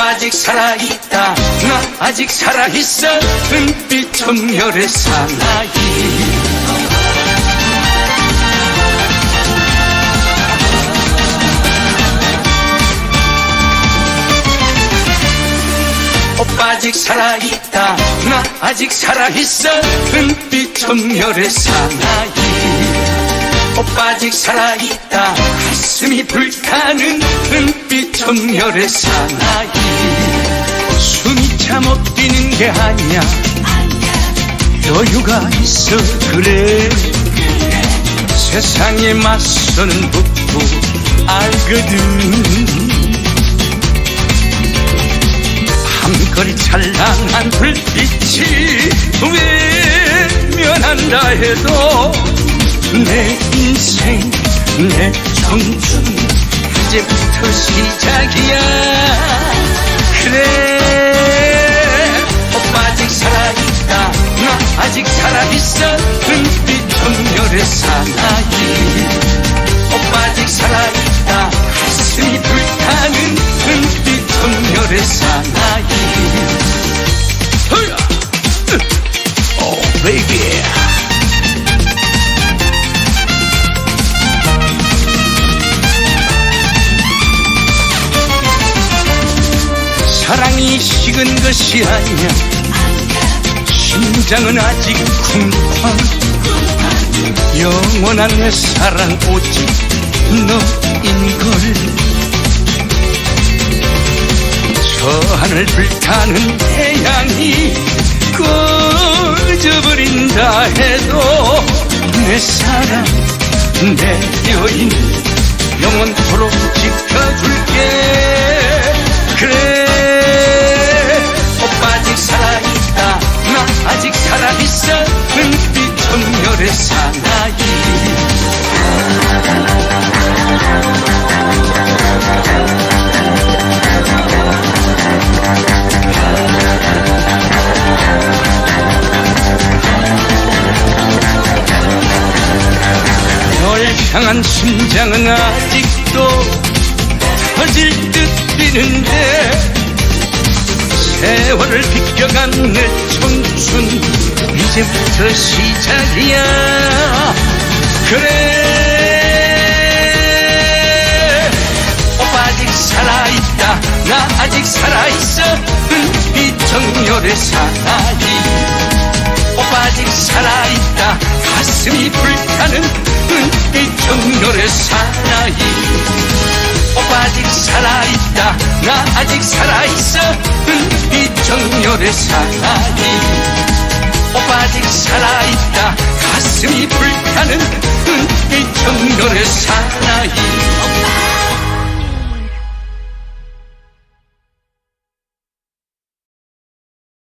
아직 살아있다. 나 아직 살아있어. 은빛 천멸의 사나이. 오빠 아직 살아있다. 나 아직 살아있어. 은빛 천멸의 사나이 오빠 아직 살아있다. 가슴이 불타는 은빛 천멸의 사나이. 숨이 차 못 뛰는 게 아니야. 여유가 있어 그래. 세상에 맞서는 법도 알거든. 밤거리 찬란한 불빛이 외면한다 해도 내 인생 내 청춘. 이제부터 시작이야. 그래 사랑이 식은 것이 아니야. 심장은 아직 쿵쾅. 영원한 내 사랑 오직 너인걸. 저 하늘 불타는 태양이 꺼져버린다 해도 내 사랑 내 여인 영원토록 널 향한 심장은 아직도 터질 듯 뛰는데 세월을 비껴간 내 청춘 이제부터 시작이야. 그래. 오빠 아직 살아있다. 나 아직 살아있어. 은빛 정열의 사나이. 오빠 아직 살아있다. 가슴이 불타는 사나이 오빠 아직 살아있다. 나 아직 살아있어. 응, 이 정열의 사나이. 오빠 아직 살아있다. 가슴이 불타는 응, 이 정열의 사나이.